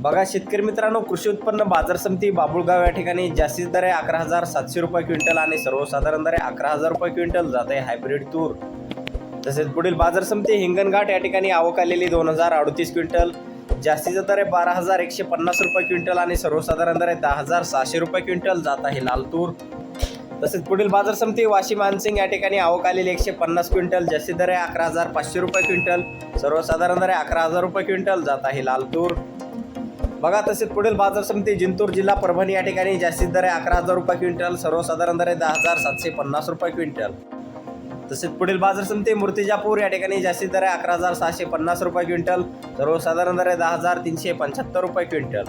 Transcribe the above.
बघा शेतकरी मित्रांनो कृषी उत्पन्न बाजार समिती बाबुळगाव या ठिकाणी जास्तीत दर आहे अकरा हजार सातशे रुपये क्विंटल आणि सर्वसाधारण दर आहे अकरा हजार रुपये क्विंटल. जात आहे हायब्रिड तूर. तसेच पुढील बाजार समिती हिंगणघाट या ठिकाणी आवक आलेली दोन हजार अडतीस क्विंटल. जास्तीचा दर आहे बारा हजार एकशे पन्नास रुपये क्विंटल आणि सर्वसाधारण दर आहे दहा हजार सहाशे रुपये क्विंटल. जात आहे लाल तूर. तसेच पुढील बाजार समिती वाशी मानसिंग या ठिकाणी आवक आलेली एकशे पन्नास क्विंटल. जास्तीत दर आहे अकरा हजार पाचशे रुपये क्विंटल. सर्वसाधारण दर आहे अकरा हजार रुपये क्विंटल. जात आहे लाल तूर. बघा तसेच पुढील बाजार समिती जिंतूर जिल्हा परभणी या ठिकाणी जास्तीत दर आहे अकरा हजार रुपये क्विंटल सर्वसाधारण दर आहे दहा हजार सातशे पन्नास रुपये क्विंटल. तसेच पुढील बाजार समिती मूर्तिजापूर या ठिकाणी जास्तीत दर आहे अकरा हजार सहाशे पन्नास रुपये क्विंटल सर्वसाधारण दर आहे दहा हजार तीनशे पंच्याहत्तर रुपये क्विंटल.